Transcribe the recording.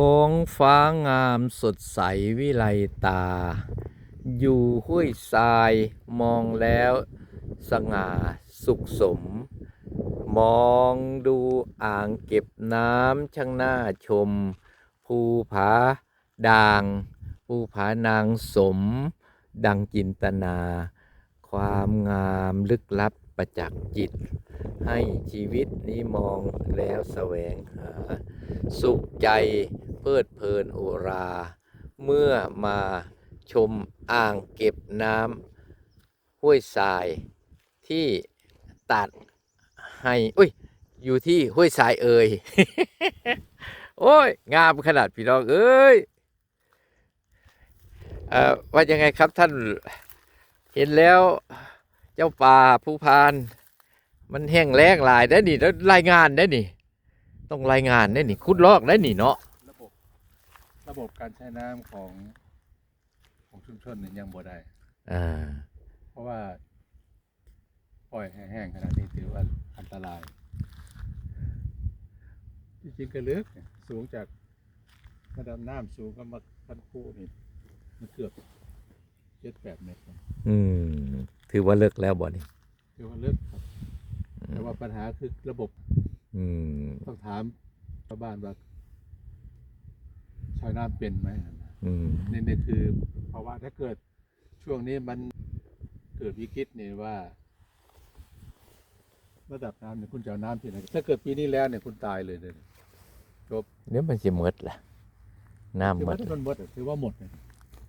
ท้องฟ้างามสดใสวิไลตา อยู่ห้วยทรายมองแล้วสง่าสุขสม มองดูอ่างเก็บน้ำช่างน่าชม ภูผาด่าง ภูผานางสม ดังจินตนา ความงามลึกลับประจักษ์จิต ให้ชีวิตนี้มองแล้วแสวงหา สุขใจ เพลิดเพลินโอรา เมื่อมาชมอ่างเก็บน้ำห้วยทรายที่ตัดให้อุ้ยอยู่ที่ห้วยทรายเอ่ยโอ้ย งามขนาดพี่น้องเอ้ยอว่ายังไงครับท่านเห็นแล้วเจ้าป่าผู้พาน มันแห้งแล้งหลายได้นี่แล้วรายงานได้นี่ ต้องรายงานได้นี่คุดลอกได้นี่เนาะ ระบบระบบการใช้น้ำของของชุมชนเนี่ยยังบ่ได้ อ่า เพราะว่า ปล่อยให้แห้งขนาดนี้ถือว่าอันตราย จริงๆก็ลึกเนี่ยสูงจากระดับน้ำสูงก็มาพันคู่นี่มันเกือบเจ็ดแปดเมตรนะอืม ถือว่าเลิกแล้วบ่นี่ถือว่าลึกครับ แต่ว่าปัญหาคือระบบอืม ต้องถามชาวบ้านว่า ใช้น้ำเป็นไหมอืมนี่นี่คือภาวะถ้าเกิดช่วงนี้มันเกิดวิกฤตเนี่ยว่า ระดับน้ำเนี่ยคุณจะเอาน้ำที่ไหนถ้าเกิดปีนี้แล้วเนี่ยคุณตายเลยเลยจบ เดี๋ยวมันจะหมดล่ะน้ำหมถือดว่าถ้ามันหมดอะถือว่าหมดเลย